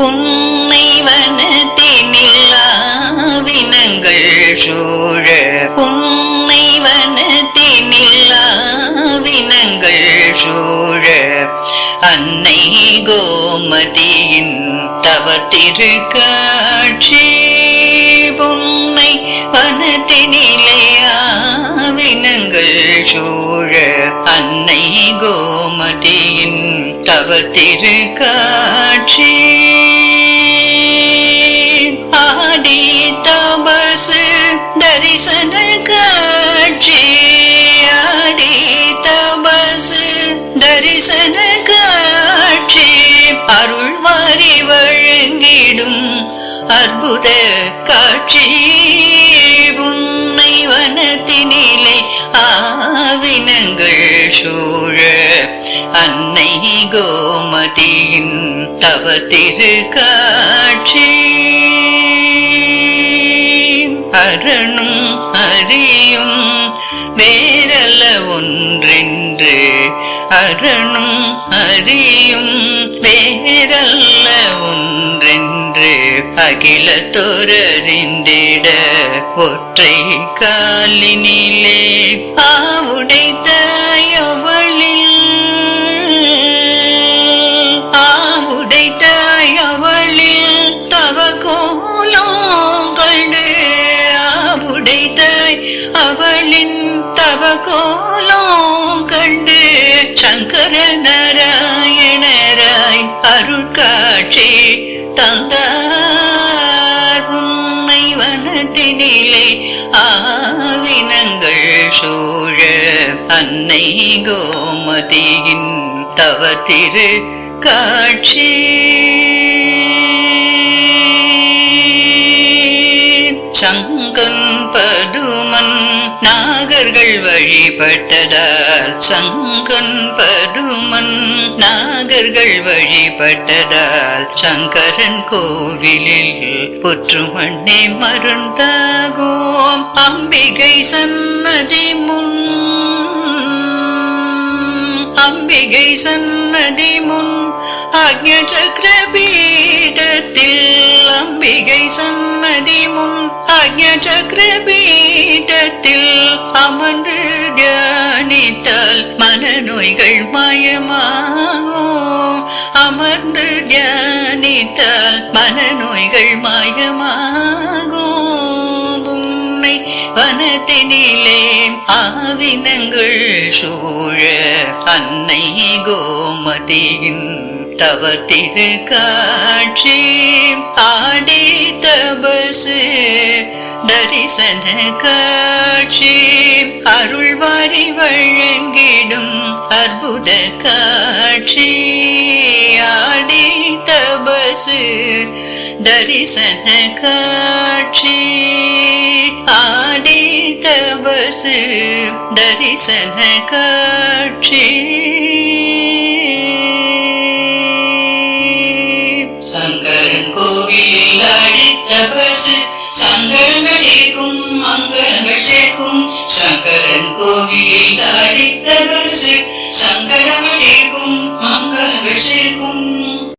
புன்னை வனத்தினில் சூழ. புன்னை வனத்தினில் சூழ. அன்னை கோமதியின் தவத்திரு காட்சி பொன்னை வனத்தினிலே ஆவினங்கள் சூழ. அன்னை கோமதியின் தவத்திரு காட்சி அற்புத காட்சி உன்னை வனத்தினிலே ஆவினங்கள் சூழ. அன்னை கோமதியின் தவ திருக்காட்சி. அரணும் அறியும் வேறல்ல ஒன்றென்று அரணும் அறியும் வேறல்ல ஒன்றென்று அகில தோரறிந்திட ஒற்றை காலினிலே ஆவுடைத்த எவளில் ஆவுடைத்த எவளில் தவ கோலம் கண்டு ஆவுடை அவளின் தவ கோ சங்கர நாராயணராய் அருட்காட்சி தந்தார். உன்னை வனத்தினிலே ஆவினங்கள் சூழ அன்னை கோமதியின் தவ திரு காட்சி சங்கன் பதுமன் நாகர்கள் வழிபட்டதால் சங்கன் பதுமன். நாகர்கள் வழிபட்டதால் சங்கரன் கோவிலில் புற்று மண்ணை மருந்தாகும். அம்பிகை சன்னதி முன் அம்பிகை சன்னதி முன் அக்ஞ சக்கர பீடத்தில் அம்பிகை சன்னதி முன் ஆக்ஞ சக்கர பீடத்தில் அமர்ந்து தியானித்தால் மனநோய்கள் மாயமாகும். அமர்ந்து தியானித்தால் மனநோய்கள் மாயமாகும். உன்னை வனத்தினிலே ஆவினங்கள் சூழ அன்னை கோமதியின் தவ திருக்காட்சி ஆடி தபசு தரிசன காட்சி அருள்வாரி வழங்கிடும் அற்புத காட்சி ஆடி தபசு தரிசன காட்சி ஆடி தபசு தரிசன காட்சி கோவிலில் அடித்த பசு சங்கரங்கள் ஏற்கும் மங்களங்கள் சேர்க்கும் சங்கரன் கோவிலில் அடித்த பசு சங்கரங்கள்